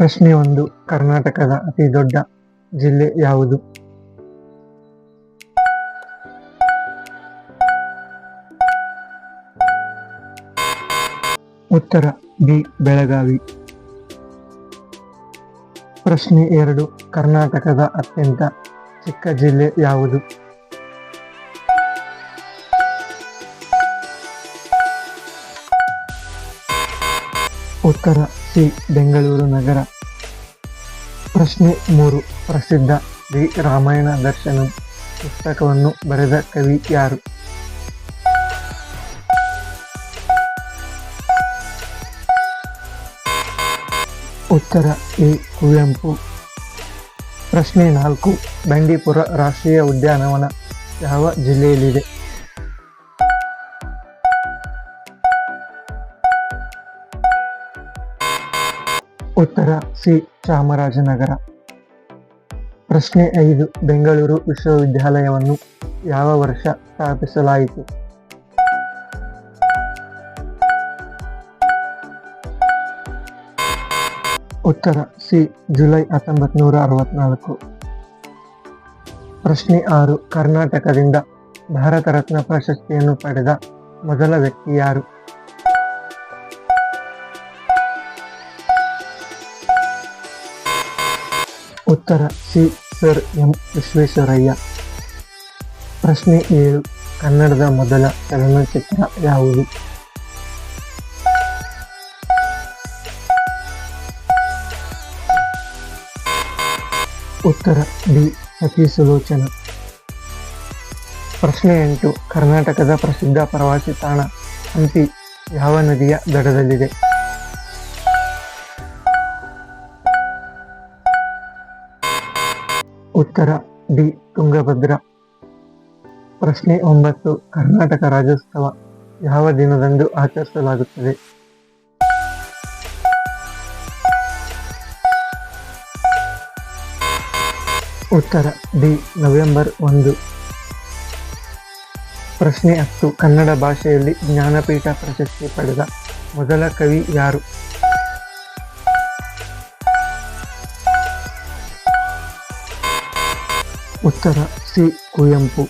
ಪ್ರಶ್ನೆ ಒಂದು ಕರ್ನಾಟಕದ ಅತಿ ದೊಡ್ಡ ಜಿಲ್ಲೆ ಯಾವುದು? ಉತ್ತರ, ಬಿ, ಬೆಳಗಾವಿ. ಪ್ರಶ್ನೆ ಎರಡು. ಕರ್ನಾಟಕದ ಅತ್ಯಂತ ಚಿಕ್ಕ ಜಿಲ್ಲೆ ಯಾವುದು? ಉತ್ತರ ಸಿ ಬೆಂಗಳೂರು ನಗರ. ಪ್ರಶ್ನೆ ಮೂರು. ಪ್ರಸಿದ್ಧ ದಿ ರಾಮಾಯಣ ದರ್ಶನ ಪುಸ್ತಕವನ್ನು ಬರೆದ ಕವಿ ಯಾರು? ಉತ್ತರ ಎ. ಕುವೆಂಪು. ಪ್ರಶ್ನೆ ನಾಲ್ಕು. ಬಂಡೀಪುರ ರಾಷ್ಟ್ರೀಯ ಉದ್ಯಾನವನ ಯಾವ ಜಿಲ್ಲೆಯಲ್ಲಿದೆ? ಉತ್ತರ ಸಿ. ಚಾಮರಾಜನಗರ. ಪ್ರಶ್ನೆ ಐದು. ಬೆಂಗಳೂರು ವಿಶ್ವವಿದ್ಯಾಲಯವನ್ನು ಯಾವ ವರ್ಷ ಸ್ಥಾಪಿಸಲಾಯಿತು? ಉತ್ತರ ಸಿ. ಜುಲೈ ಹತ್ತೊಂಬತ್ತು ನೂರ ಅರವತ್ನಾಲ್ಕು. ಪ್ರಶ್ನೆ ಆರು. ಕರ್ನಾಟಕದಿಂದ ಭಾರತ ರತ್ನ ಪ್ರಶಸ್ತಿಯನ್ನು ಪಡೆದ ಮೊದಲ ವ್ಯಕ್ತಿ ಯಾರು? ಉತ್ತರ ಸಿ, ಸರ್ ಎಂ ವಿಶ್ವೇಶ್ವರಯ್ಯ. ಪ್ರಶ್ನೆ ಏಳು, ಕನ್ನಡದ ಮೊದಲ ಚಲನಚಿತ್ರ ಯಾವುದು? ಉತ್ತರ ಡಿ ಸತಿ ಸುಲೋಚನ ಪ್ರಶ್ನೆ ಎಂಟು, ಕರ್ನಾಟಕದ ಪ್ರಸಿದ್ಧ ಪ್ರವಾಸಿ ತಾಣ ಹಂಪಿ ಯಾವ ನದಿಯ ದಡದಲ್ಲಿದೆ? ಉತ್ತರ ಡಿ. ತುಂಗಭದ್ರಾ. ಪ್ರಶ್ನೆ ಒಂಬತ್ತು. ಕರ್ನಾಟಕ ರಾಜ್ಯೋತ್ಸವ ಯಾವ ದಿನದಂದು ಆಚರಿಸಲಾಗುತ್ತದೆ? ಉತ್ತರ ಡಿ. ನವೆಂಬರ್ ಒಂದು. ಪ್ರಶ್ನೆ ಹತ್ತು. ಕನ್ನಡ ಭಾಷೆಯಲ್ಲಿ ಜ್ಞಾನಪೀಠ ಪ್ರಶಸ್ತಿ ಪಡೆದ ಮೊದಲ ಕವಿ ಯಾರು? ಉತ್ತರ, ಸಿ, ಕುವೆಂಪು.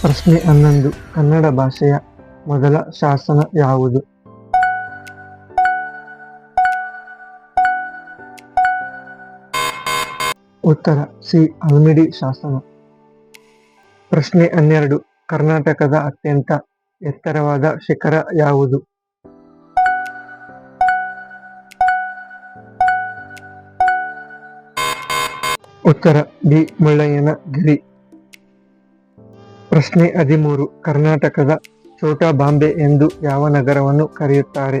ಪ್ರಶ್ನೆ ಹನ್ನೊಂದು, ಕನ್ನಡ ಭಾಷೆಯ ಮೊದಲ ಶಾಸನ ಯಾವುದು? ಉತ್ತರ, ಸಿ, ಅಲ್ಮಿಡಿ ಶಾಸನ. ಪ್ರಶ್ನೆ ಹನ್ನೆರಡು, ಕರ್ನಾಟಕದ ಅತ್ಯಂತ ಎತ್ತರವಾದ ಶಿಖರ ಯಾವುದು? ಉತ್ತರ ಬಿ. ಮುಳ್ಳಯ್ಯನ ಗಿರಿ ಪ್ರಶ್ನೆ ಹದಿಮೂರು. ಕರ್ನಾಟಕದ ಛೋಟಾ ಬಾಂಬೆ ಎಂದು ಯಾವ ನಗರವನ್ನು ಕರೆಯುತ್ತಾರೆ?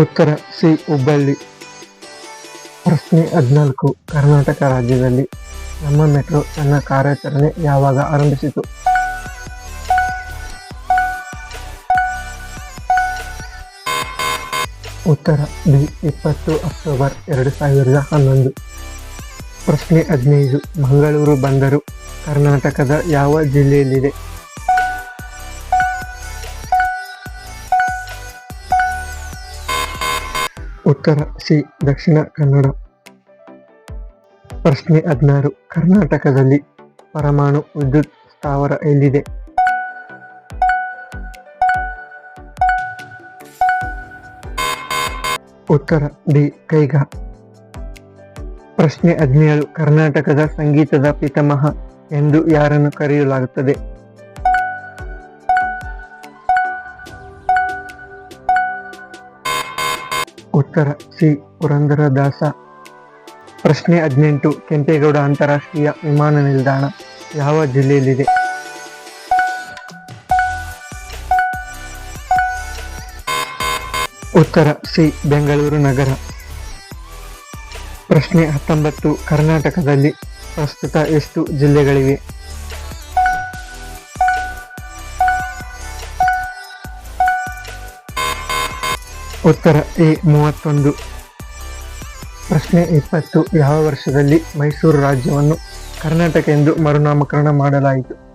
ಉತ್ತರ ಸಿ. ಹುಬ್ಬಳ್ಳಿ. ಪ್ರಶ್ನೆ ಹದಿನಾಲ್ಕು. ಕರ್ನಾಟಕ ರಾಜ್ಯದಲ್ಲಿ ನಮ್ಮ ಮೆಟ್ರೋ ತನ್ನ ಕಾರ್ಯಾಚರಣೆ ಯಾವಾಗ ಆರಂಭಿಸಿತು? ಉತ್ತರ ಬಿ, ಇಪ್ಪತ್ತು ಅಕ್ಟೋಬರ್ ಎರಡು ಸಾವಿರದ ಹನ್ನೊಂದು. ಪ್ರಶ್ನೆ ಹದಿನೈದು, ಮಂಗಳೂರು ಬಂದರು, ಕರ್ನಾಟಕದ ಯಾವ ಜಿಲ್ಲೆಯಲ್ಲಿದೆ? ಉತ್ತರ ಸಿ, ದಕ್ಷಿಣ ಕನ್ನಡ. ಪ್ರಶ್ನೆ ಹದಿನಾರು, ಕರ್ನಾಟಕದಲ್ಲಿ ಪರಮಾಣು ವಿದ್ಯುತ್ ಸ್ಥಾವರ ಎಲ್ಲಿದೆ? ಉತ್ತರ ಡಿ ಕೈಗ ಪ್ರಶ್ನೆ ಹದಿನೇಳು, ಕರ್ನಾಟಕದ ಸಂಗೀತದ ಪಿತಾಮಹ ಎಂದು ಯಾರನ್ನು ಕರೆಯಲಾಗುತ್ತದೆ? ಉತ್ತರ ಸಿ, ಪುರಂದರದಾಸ. ಪ್ರಶ್ನೆ ಹದಿನೆಂಟು, ಕೆಂಪೇಗೌಡ ಅಂತಾರಾಷ್ಟ್ರೀಯ ವಿಮಾನ ನಿಲ್ದಾಣ ಯಾವ ಜಿಲ್ಲೆಯಲ್ಲಿದೆ? ಉತ್ತರ ಸಿ, ಬೆಂಗಳೂರು ನಗರ. ಪ್ರಶ್ನೆ ಹತ್ತೊಂಬತ್ತು, ಕರ್ನಾಟಕದಲ್ಲಿ ಪ್ರಸ್ತುತ ಎಷ್ಟು ಜಿಲ್ಲೆಗಳಿವೆ? ಉತ್ತರ ಎ, ಮೂವತ್ತೊಂದು. ಪ್ರಶ್ನೆ ಇಪ್ಪತ್ತು, ಯಾವ ವರ್ಷದಲ್ಲಿ ಮೈಸೂರು ರಾಜ್ಯವನ್ನು ಕರ್ನಾಟಕ ಎಂದು ಮರುನಾಮಕರಣ ಮಾಡಲಾಯಿತು?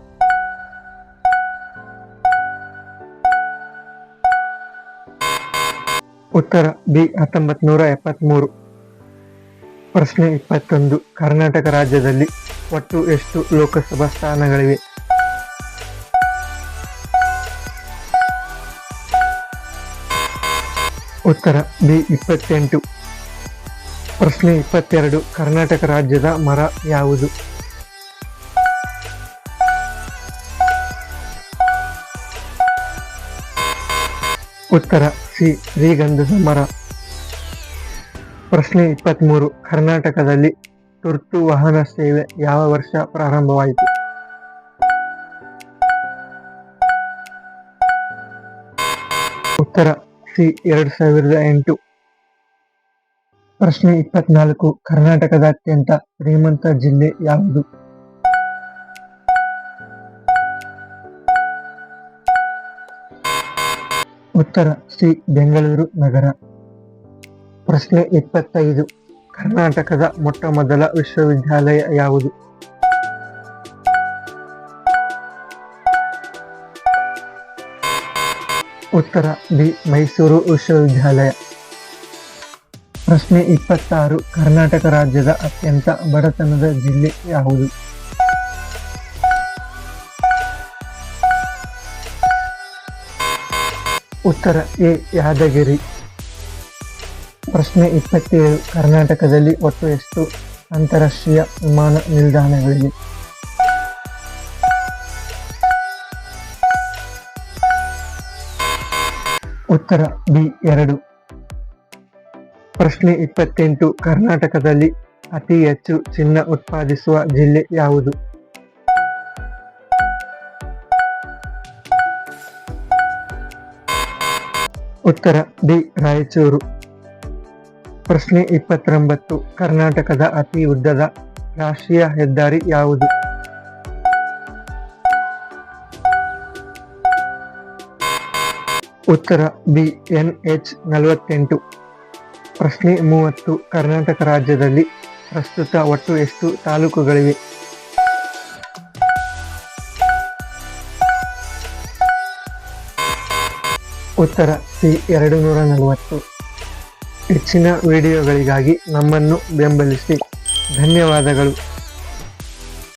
ಉತ್ತರ ಬಿ ಹತ್ತೊಂಬತ್ ನೂರ ಎಪ್ಪತ್ಮೂರು ಪ್ರಶ್ನೆ ಇಪ್ಪತ್ತೊಂದು. ಕರ್ನಾಟಕ ರಾಜ್ಯದಲ್ಲಿ ಒಟ್ಟು ಎಷ್ಟು ಲೋಕಸಭಾ ಸ್ಥಾನಗಳಿವೆ? ಉತ್ತರ ಬಿ ಇಪ್ಪತ್ತೆಂಟು. ಪ್ರಶ್ನೆ ಇಪ್ಪತ್ತೆರಡು. ಕರ್ನಾಟಕ ರಾಜ್ಯದ ಮರ ಯಾವುದು? ಉತ್ತರ ಸಿ ಶ್ರೀಗಂಧ ಸಮರ ಪ್ರಶ್ನೆ ಇಪ್ಪತ್ಮೂರು. ಕರ್ನಾಟಕದಲ್ಲಿ ತುರ್ತು ವಾಹನ ಸೇವೆ ಯಾವ ವರ್ಷ ಪ್ರಾರಂಭವಾಯಿತು? ಉತ್ತರ ಸಿ ಎರಡ್ ಸಾವಿರದ ಎಂಟು. ಪ್ರಶ್ನೆ ಇಪ್ಪತ್ನಾಲ್ಕು. ಕರ್ನಾಟಕದ ಅತ್ಯಂತ ಶ್ರೀಮಂತ ಜಿಲ್ಲೆ ಯಾವುದು? ಉತ್ತರ ಶ್ರೀ ಬೆಂಗಳೂರು ನಗರ. ಪ್ರಶ್ನೆ ಇಪ್ಪತ್ತೈದು. ಕರ್ನಾಟಕದ ಮೊಟ್ಟ ಮೊದಲ ವಿಶ್ವವಿದ್ಯಾಲಯ ಯಾವುದು? ಉತ್ತರ ಬಿ ಮೈಸೂರು ವಿಶ್ವವಿದ್ಯಾಲಯ. ಪ್ರಶ್ನೆ ಇಪ್ಪತ್ತಾರು. ಕರ್ನಾಟಕ ರಾಜ್ಯದ ಅತ್ಯಂತ ಬಡತನದ ಜಿಲ್ಲೆ ಯಾವುದು? ಉತ್ತರ ಎ, ಯಾದಗಿರಿ. ಪ್ರಶ್ನೆ ಇಪ್ಪತ್ತೇಳು, ಕರ್ನಾಟಕದಲ್ಲಿ ಒಟ್ಟು ಎಷ್ಟು ಅಂತಾರಾಷ್ಟ್ರೀಯ ವಿಮಾನ ನಿಲ್ದಾಣಗಳಿವೆ? ಉತ್ತರ ಬಿ, ಎರಡು. ಪ್ರಶ್ನೆ ಇಪ್ಪತ್ತೆಂಟು, ಕರ್ನಾಟಕದಲ್ಲಿ ಅತಿ ಹೆಚ್ಚು ಚಿನ್ನ ಉತ್ಪಾದಿಸುವ ಜಿಲ್ಲೆ ಯಾವುದು? ಉತ್ತರ ಡಿ, ರಾಯಚೂರು. ಪ್ರಶ್ನೆ ಇಪ್ಪತ್ತೊಂಬತ್ತು, ಕರ್ನಾಟಕದ ಅತಿ ಉದ್ದದ ರಾಷ್ಟ್ರೀಯ ಹೆದ್ದಾರಿ ಯಾವುದು? ಉತ್ತರ ಬಿ ಎನ್ ಎಚ್ ನಲವತ್ತೆಂಟು. ಪ್ರಶ್ನೆ ಮೂವತ್ತು, ಕರ್ನಾಟಕ ರಾಜ್ಯದಲ್ಲಿ ಪ್ರಸ್ತುತ ಒಟ್ಟು ಎಷ್ಟು ತಾಲೂಕುಗಳಿವೆ? ಉತ್ತರ ಸಿ ಎರಡು ನೂರ ನಲವತ್ತು ಹೆಚ್ಚಿನ ವಿಡಿಯೋಗಳಿಗಾಗಿ ನಮ್ಮನ್ನು ಬೆಂಬಲಿಸಿ. ಧನ್ಯವಾದಗಳು.